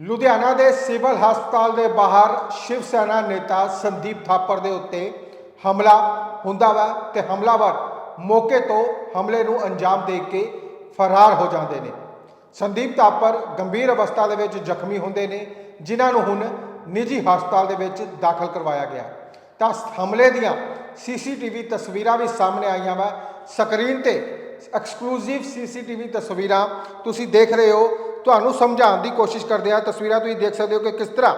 ਲੁਧਿਆਣਾ ਦੇ ਸਿਵਲ ਹਸਪਤਾਲ ਦੇ ਬਾਹਰ ਸ਼ਿਵ ਸੈਨਾ ਨੇਤਾ ਸੰਦੀਪ ਥਾਪਰ ਦੇ ਉੱਤੇ ਹਮਲਾ ਹੁੰਦਾ ਵਾ ਤੇ ਹਮਲਾਵਰ ਮੌਕੇ ਤੋਂ ਹਮਲੇ ਨੂੰ ਅੰਜਾਮ ਦੇ ਕੇ ਫਰਾਰ ਹੋ ਜਾਂਦੇ ਨੇ। ਸੰਦੀਪ ਥਾਪਰ ਗੰਭੀਰ ਅਵਸਥਾ ਦੇ ਵਿੱਚ ਜ਼ਖਮੀ ਹੁੰਦੇ ਨੇ, ਜਿਨ੍ਹਾਂ ਨੂੰ ਹੁਣ ਨਿੱਜੀ ਹਸਪਤਾਲ ਦੇ ਵਿੱਚ ਦਾਖਲ ਕਰਵਾਇਆ ਗਿਆ। ਤਾਂ ਹਮਲੇ ਦੀਆਂ ਸੀਸੀਟੀਵੀ ਤਸਵੀਰਾਂ ਵੀ ਸਾਹਮਣੇ ਆਈਆਂ ਵਾ। ਸਕਰੀਨ ਤੇ ਐਕਸਕਲੂਸਿਵ ਸੀਸੀਟੀਵੀ ਤਸਵੀਰਾਂ ਤੁਸੀਂ ਦੇਖ ਰਹੇ ਹੋ। ਤੁਹਾਨੂੰ ਸਮਝਾਉਣ ਦੀ ਕੋਸ਼ਿਸ਼ ਕਰਦੇ ਹਾਂ। ਤਸਵੀਰਾਂ ਤੁਸੀਂ ਦੇਖ ਸਕਦੇ ਹੋ ਕਿ ਕਿਸ ਤਰ੍ਹਾਂ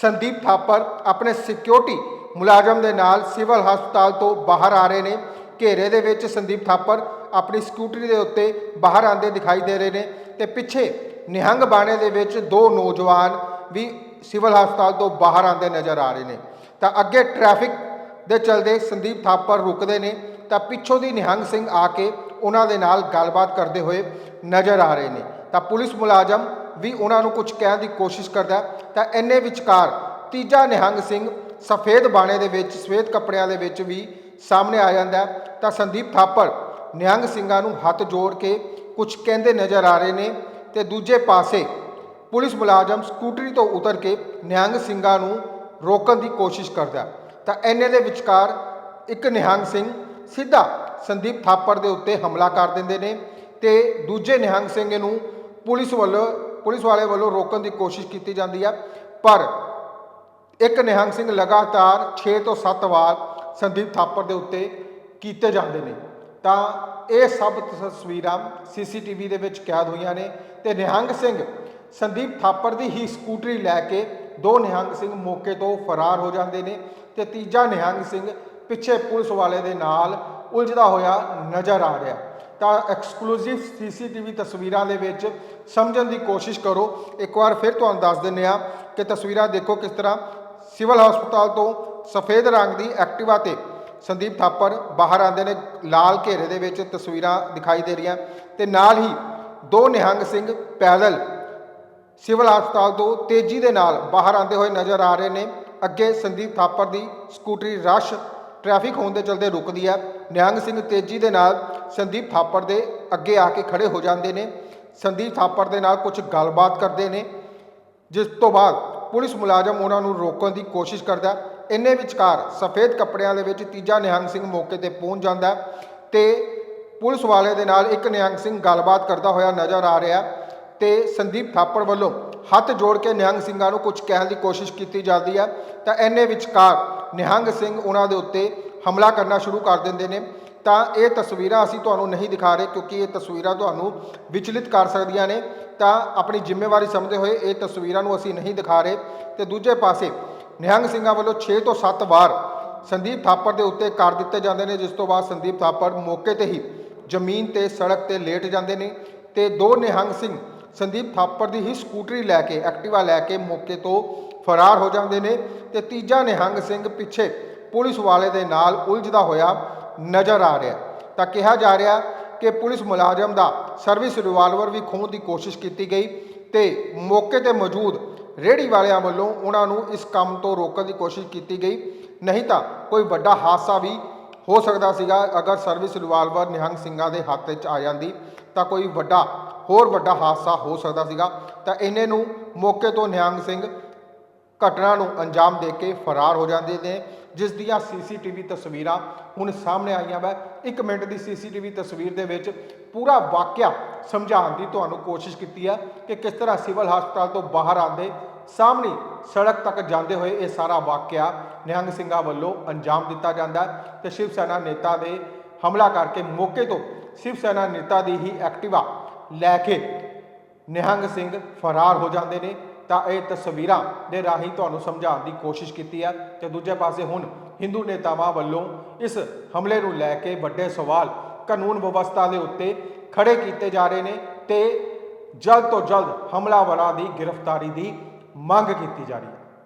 ਸੰਦੀਪ ਥਾਪਰ ਆਪਣੇ ਸਿਕਿਉਰਿਟੀ ਮੁਲਾਜ਼ਮ ਦੇ ਨਾਲ ਸਿਵਲ ਹਸਪਤਾਲ ਤੋਂ ਬਾਹਰ ਆ ਰਹੇ ਨੇ। ਘੇਰੇ ਦੇ ਵਿੱਚ ਸੰਦੀਪ ਥਾਪਰ ਆਪਣੀ ਸਕੂਟਰੀ ਦੇ ਉੱਤੇ ਬਾਹਰ ਆਂਦੇ ਦਿਖਾਈ ਦੇ ਰਹੇ ਨੇ ਤੇ ਪਿੱਛੇ ਨਿਹੰਗ ਬਾਣੇ ਦੇ ਵਿੱਚ ਦੋ ਨੌਜਵਾਨ ਵੀ ਸਿਵਲ ਹਸਪਤਾਲ ਤੋਂ ਬਾਹਰ ਆਂਦੇ ਨਜ਼ਰ ਆ ਰਹੇ ਨੇ। ਤਾਂ ਅੱਗੇ ਟ੍ਰੈਫਿਕ ਦੇ ਚਲਦੇ ਸੰਦੀਪ ਥਾਪਰ ਰੁਕਦੇ ਨੇ। ਤਾਂ ਪਿੱਛੋਂ ਦੀ ਨਿਹੰਗ ਸਿੰਘ ਆ ਕੇ ਉਹਨਾਂ ਦੇ ਨਾਲ ਗੱਲਬਾਤ ਕਰਦੇ ਹੋਏ ਨਜ਼ਰ ਆ ਰਹੇ ਨੇ। ਤਾਂ ਪੁਲਿਸ ਮੁਲਾਜ਼ਮ ਵੀ ਉਹਨਾਂ ਨੂੰ ਕੁਝ ਕਹਿਣ ਦੀ ਕੋਸ਼ਿਸ਼ ਕਰਦਾ ਤਾਂ ਇੰਨੇ ਵਿਚਕਾਰ ਤੀਜਾ ਨਿਹੰਗ ਸਿੰਘ ਸਫੇਦ ਬਾਣੇ ਦੇ ਵਿੱਚ, ਸਫੇਦ ਕੱਪੜਿਆਂ ਦੇ ਵਿੱਚ ਵੀ ਸਾਹਮਣੇ ਆ ਜਾਂਦਾ ਤਾਂ ਸੰਦੀਪ ਥਾਪਰ ਨਿਹੰਗ ਸਿੰਘਾਂ ਨੂੰ ਹੱਥ ਜੋੜ ਕੇ ਕੁਝ ਕਹਿੰਦੇ ਨਜ਼ਰ ਆ ਰਹੇ ਨੇ ਤੇ ਦੂਜੇ ਪਾਸੇ ਪੁਲਿਸ ਮੁਲਾਜ਼ਮ ਸਕੂਟਰੀ ਤੋਂ ਉਤਰ ਕੇ ਨਿਹੰਗ ਸਿੰਘਾਂ ਨੂੰ ਰੋਕਣ ਦੀ ਕੋਸ਼ਿਸ਼ ਕਰਦਾ ਤਾਂ ਐਨੇ ਦੇ ਵਿਚਕਾਰ ਇੱਕ ਨਿਹੰਗ ਸਿੰਘ ਸਿੱਧਾ ਸੰਦੀਪ ਥਾਪਰ ਦੇ ਉੱਤੇ ਹਮਲਾ ਕਰ ਦਿੰਦੇ ਨੇ ਤੇ ਦੂਜੇ ਨਿਹੰਗ ਸਿੰਘ ਨੂੰ ਪੁਲਿਸ ਵੱਲੋਂ, ਪੁਲਿਸ ਵਾਲੇ ਵੱਲੋਂ ਰੋਕਣ ਦੀ ਕੋਸ਼ਿਸ਼ ਕੀਤੀ ਜਾਂਦੀ ਹੈ, ਪਰ ਇੱਕ ਨਿਹੰਗ ਸਿੰਘ ਲਗਾਤਾਰ 6 ਤੋਂ 7 ਵਾਰ ਸੰਦੀਪ ਥਾਪਰ ਦੇ ਉੱਤੇ ਕੀਤੇ ਜਾਂਦੇ ਨੇ। ਤਾਂ ਇਹ ਸਭ ਤਸਵੀਰਾਂ ਸੀਸੀਟੀਵੀ ਦੇ ਵਿੱਚ ਕੈਦ ਹੋਈਆਂ ਨੇ ਤੇ ਨਿਹੰਗ ਸਿੰਘ ਸੰਦੀਪ ਥਾਪਰ ਦੀ ਹੀ ਸਕੂਟਰੀ ਲੈ ਕੇ ਦੋ ਨਿਹੰਗ ਸਿੰਘ ਮੌਕੇ ਤੋਂ ਫਰਾਰ ਹੋ ਜਾਂਦੇ ਨੇ ਤੇ ਤੀਜਾ ਨਿਹੰਗ ਸਿੰਘ ਪਿੱਛੇ ਪੁਲਿਸ ਵਾਲੇ ਦੇ ਨਾਲ ਉਲਝਦਾ ਹੋਇਆ ਨਜ਼ਰ ਆ ਰਿਹਾ। ਤਾਂ ਐਕਸਕਲੂਸਿਵ ਸੀਸੀਟੀਵੀ ਤਸਵੀਰਾਂ ਦੇ ਵਿੱਚ ਸਮਝਣ ਦੀ ਕੋਸ਼ਿਸ਼ ਕਰੋ। ਇੱਕ ਵਾਰ ਫਿਰ ਤੁਹਾਨੂੰ ਦੱਸ ਦਿੰਨੇ ਆ ਕਿ ਤਸਵੀਰਾਂ ਦੇਖੋ ਕਿਸ ਤਰ੍ਹਾਂ। ਸਿਵਲ ਹਸਪਤਾਲ ਤੋਂ ਸਫੇਦ ਰੰਗ ਦੀ ਐਕਟਿਵਾ ਤੇ ਸੰਦੀਪ ਥਾਪਰ ਬਾਹਰ ਆਉਂਦੇ ਨੇ, ਲਾਲ ਘੇਰੇ ਦੇ ਵਿੱਚ ਤਸਵੀਰਾਂ ਦਿਖਾਈ ਦੇ ਰਹੀਆਂ। ਤੇ ਨਾਲ ਹੀ ਦੋ ਨਿਹੰਗ ਸਿੰਘ ਪੈਦਲ ਸਿਵਲ ਹਸਪਤਾਲ ਤੋਂ ਤੇਜ਼ੀ ਦੇ ਨਾਲ ਬਾਹਰ ਆਉਂਦੇ ਹੋਏ ਨਜ਼ਰ ਆ ਰਹੇ ਨੇ। ਅੱਗੇ ਸੰਦੀਪ ਥਾਪਰ ਦੀ ਸਕੂਟਰੀ ਰਸ਼ ਟ੍ਰੈਫਿਕ ਹੋਣ ਦੇ ਚਲਦੇ ਰੁਕਦੀ ਹੈ ਨਿਹੰਗ ਸਿੰਘ ਤੇਜ਼ੀ ਦੇ ਨਾਲ ਸੰਦੀਪ ਥਾਪੜ ਦੇ ਅੱਗੇ ਆ ਕੇ ਖੜੇ ਹੋ ਜਾਂਦੇ ਨੇ। ਸੰਦੀਪ ਥਾਪੜ ਦੇ ਨਾਲ ਕੁਝ ਗੱਲਬਾਤ ਕਰਦੇ ਨੇ, ਜਿਸ ਤੋਂ ਬਾਅਦ ਪੁਲਿਸ ਮੁਲਾਜ਼ਮ ਉਹਨਾਂ ਨੂੰ ਰੋਕਣ ਦੀ ਕੋਸ਼ਿਸ਼ ਕਰਦਾ ਇੰਨੇ ਵਿਚਕਾਰ ਸਫੇਦ ਕੱਪੜਿਆਂ ਦੇ ਵਿੱਚ ਤੀਜਾ ਨਿਹੰਗ ਸਿੰਘ ਮੌਕੇ ਤੇ ਪਹੁੰਚ ਜਾਂਦਾ ਹੈ ਤੇ ਪੁਲਿਸ ਵਾਲੇ ਦੇ ਨਾਲ ਇੱਕ ਨਿਹੰਗ ਸਿੰਘ ਗੱਲਬਾਤ ਕਰਦਾ ਹੋਇਆ ਨਜ਼ਰ ਆ ਰਿਹਾ ਤੇ ਸੰਦੀਪ ਥਾਪੜ ਵੱਲੋਂ ਹੱਥ ਜੋੜ ਕੇ ਨਿਹੰਗ ਸਿੰਘਾਂ ਨੂੰ ਕੁਝ ਕਹਿਣ ਦੀ ਕੋਸ਼ਿਸ਼ ਕੀਤੀ ਜਾਂਦੀ ਹੈ, ਤਾਂ ਇੰਨੇ ਵਿਚਕਾਰ ਨਿਹੰਗ ਸਿੰਘ ਉਹਨਾਂ ਦੇ ਉੱਤੇ ਹਮਲਾ ਕਰਨਾ ਸ਼ੁਰੂ ਕਰ ਦਿੰਦੇ ਨੇ। ਤਾਂ ਇਹ ਤਸਵੀਰਾਂ ਅਸੀਂ ਤੁਹਾਨੂੰ ਨਹੀਂ ਦਿਖਾ ਰਹੇ, ਕਿਉਂਕਿ ਇਹ ਤਸਵੀਰਾਂ ਤੁਹਾਨੂੰ ਵਿਚਲਿਤ ਕਰ ਸਕਦੀਆਂ ਨੇ। ਤਾਂ ਆਪਣੀ ਜ਼ਿੰਮੇਵਾਰੀ ਸਮਝਦੇ ਹੋਏ ਇਹ ਤਸਵੀਰਾਂ ਨੂੰ ਅਸੀਂ ਨਹੀਂ ਦਿਖਾ ਰਹੇ। ਤੇ ਦੂਜੇ ਪਾਸੇ ਨਿਹੰਗ ਸਿੰਘਾਂ ਵੱਲੋਂ 6 ਤੋਂ 7 ਵਾਰ ਸੰਦੀਪ ਥਾਪਰ ਦੇ ਉੱਤੇ ਕਰ ਦਿੱਤੇ ਜਾਂਦੇ ਨੇ, ਜਿਸ ਤੋਂ ਬਾਅਦ ਸੰਦੀਪ ਥਾਪਰ ਮੌਕੇ ਤੇ ਹੀ ਜ਼ਮੀਨ ਤੇ ਸੜਕ ਤੇ ਲੇਟ ਜਾਂਦੇ ਨੇ। ਤੇ ਦੋ ਨਿਹੰਗ ਸਿੰਘ ਸੰਦੀਪ ਥਾਪਰ ਦੀ ਹੀ ਸਕੂਟਰੀ ਲੈ ਕੇ, ਐਕਟਿਵਾ ਲੈ ਕੇ ਮੌਕੇ ਤੋਂ ਫਰਾਰ ਹੋ ਜਾਂਦੇ ਨੇ ਤੇ ਤੀਜਾ ਨਿਹੰਗ ਸਿੰਘ ਪਿੱਛੇ ਪੁਲਿਸ ਵਾਲੇ ਦੇ ਨਾਲ ਉਲਝਦਾ ਹੋਇਆ ਨਜ਼ਰ ਆ ਰਿਹਾ। ਤਾਂ ਕਿਹਾ ਜਾ ਰਿਹਾ ਕਿ ਪੁਲਿਸ ਮੁਲਾਜ਼ਮ ਦਾ ਸਰਵਿਸ ਰਿਵਾਲਵਰ ਵੀ ਖੋਹਣ ਦੀ ਕੋਸ਼ਿਸ਼ ਕੀਤੀ ਗਈ ਤੇ ਮੌਕੇ ਤੇ ਮੌਜੂਦ ਰੇਹੜੀ ਵਾਲਿਆਂ ਵੱਲੋਂ ਉਹਨਾਂ ਨੂੰ ਇਸ ਕੰਮ ਤੋਂ ਰੋਕਣ ਦੀ ਕੋਸ਼ਿਸ਼ ਕੀਤੀ ਗਈ। ਨਹੀਂ ਤਾਂ ਕੋਈ ਵੱਡਾ ਹਾਦਸਾ ਵੀ ਹੋ ਸਕਦਾ ਸੀਗਾ। ਅਗਰ ਸਰਵਿਸ ਰਿਵਾਲਵਰ ਨਿਹੰਗ ਸਿੰਘਾਂ ਦੇ ਹੱਥ ਵਿੱਚ ਆ ਜਾਂਦੀ ਤਾਂ ਕੋਈ ਵੱਡਾ ਹੋਰ ਵੱਡਾ ਹਾਦਸਾ ਹੋ ਸਕਦਾ ਸੀਗਾ। ਤਾਂ ਇਹਨੇ ਨੂੰ ਮੌਕੇ ਤੋਂ ਨਿਹੰਗ ਸਿੰਘ ਘਟਨਾ ਨੂੰ ਅੰਜਾਮ ਦੇ ਕੇ ਫਰਾਰ ਹੋ ਜਾਂਦੇ ਨੇ, ਜਿਸ ਦੀਆਂ ਸੀਸੀਟੀਵੀ ਤਸਵੀਰਾਂ ਹੁਣ ਸਾਹਮਣੇ ਆਈਆਂ ਵਾ। 1 ਮਿੰਟ ਦੀ ਸੀਸੀਟੀਵੀ ਤਸਵੀਰ ਦੇ ਵਿੱਚ ਪੂਰਾ ਵਾਕਿਆ ਸਮਝਾਉਣ ਦੀ ਤੁਹਾਨੂੰ ਕੋਸ਼ਿਸ਼ ਕੀਤੀ ਹੈ ਕਿ ਕਿਸ ਤਰ੍ਹਾਂ ਸਿਵਲ ਹਸਪਤਾਲ ਤੋਂ ਬਾਹਰ ਆਉਂਦੇ ਸਾਹਮਣੇ ਸੜਕ ਤੱਕ ਜਾਂਦੇ ਹੋਏ ਇਹ ਸਾਰਾ ਵਾਕਿਆ ਨਿਹੰਗ ਸਿੰਘਾਂ ਵੱਲੋਂ ਅੰਜਾਮ ਦਿੱਤਾ ਜਾਂਦਾ ਹੈ ਤੇ ਸ਼ਿਵ ਸੈਨਾ ਨੇਤਾ ਦੇ ਹਮਲਾ ਕਰਕੇ ਮੌਕੇ ਤੋਂ ਸ਼ਿਵ ਸੈਨਾ ਨੇਤਾ ਦੀ ਹੀ ਐਕਟਿਵਾ ਲੈ ਕੇ ਨਿਹੰਗ ਸਿੰਘ ਫਰਾਰ ਹੋ ਜਾਂਦੇ ਨੇ, ਤਾਂ ਇਹ ਤਸਵੀਰਾਂ ਦੇ ਰਾਹੀਂ ਤੁਹਾਨੂੰ ਸਮਝਾਉਣ ਦੀ ਕੋਸ਼ਿਸ਼ ਕੀਤੀ ਹੈ ਤੇ ਦੂਜੇ ਪਾਸੇ ਹੁਣ ਹਿੰਦੂ ਨੇਤਾਵਾਂ ਵੱਲੋਂ ਇਸ ਹਮਲੇ ਨੂੰ ਲੈ ਕੇ ਵੱਡੇ ਸਵਾਲ ਕਾਨੂੰਨ ਵਿਵਸਥਾ ਦੇ ਉੱਤੇ ਖੜੇ ਕੀਤੇ ਜਾ ਰਹੇ ਨੇ ਤੇ ਜਲਦ ਤੋਂ ਜਲਦ ਹਮਲਾਵਰਾਂ ਦੀ ਗ੍ਰਿਫਤਾਰੀ ਦੀ ਮੰਗ ਕੀਤੀ ਜਾ ਰਹੀ ਹੈ।